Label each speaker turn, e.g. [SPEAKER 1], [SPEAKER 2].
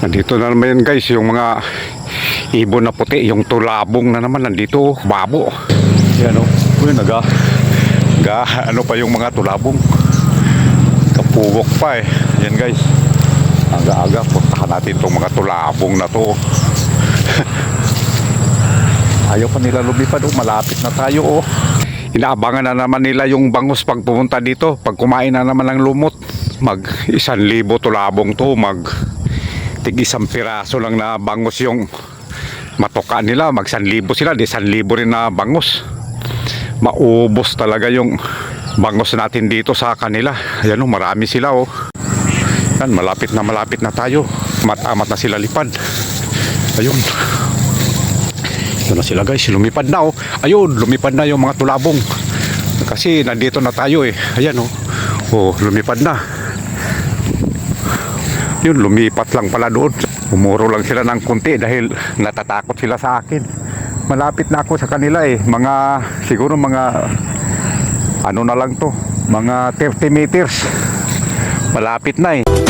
[SPEAKER 1] Nandito na naman yan guys, yung mga ibon na puti, yung tulabong na naman nandito, babo. Yan o, uy, naga, ga, ano pa yung mga tulabong. Kapugok pa eh. Yan guys, aga-aga, puntahan natin itong mga tulabong na to. Ayaw pa nila lumipad, oh, malapit na tayo oh. Inaabangan na naman nila yung bangus pag pumunta dito. Pag kumain na naman ng lumot, mag isang libo tulabong to, mag tig isang piraso lang na bangus yung matoka nila. Mag libo sila, di libo rin na bangus. Maubos talaga yung bangus natin dito sa kanila. Ayan oh, marami sila oh. Yan, malapit na malapit na tayo. Matamat na sila lipad. Ayun. Ito na sila guys, lumipad na oh. Ayun, lumipad na yung mga tulabong. Kasi nandito na tayo eh. Ayan oh. Oh, lumipad na. Yun, lumipat lang pala doon. Umuro lang sila ng kunti dahil natatakot sila sa akin. Malapit na ako sa kanila eh. Mga, siguro mga, ano na lang to. Mga 30 meters. Malapit na eh.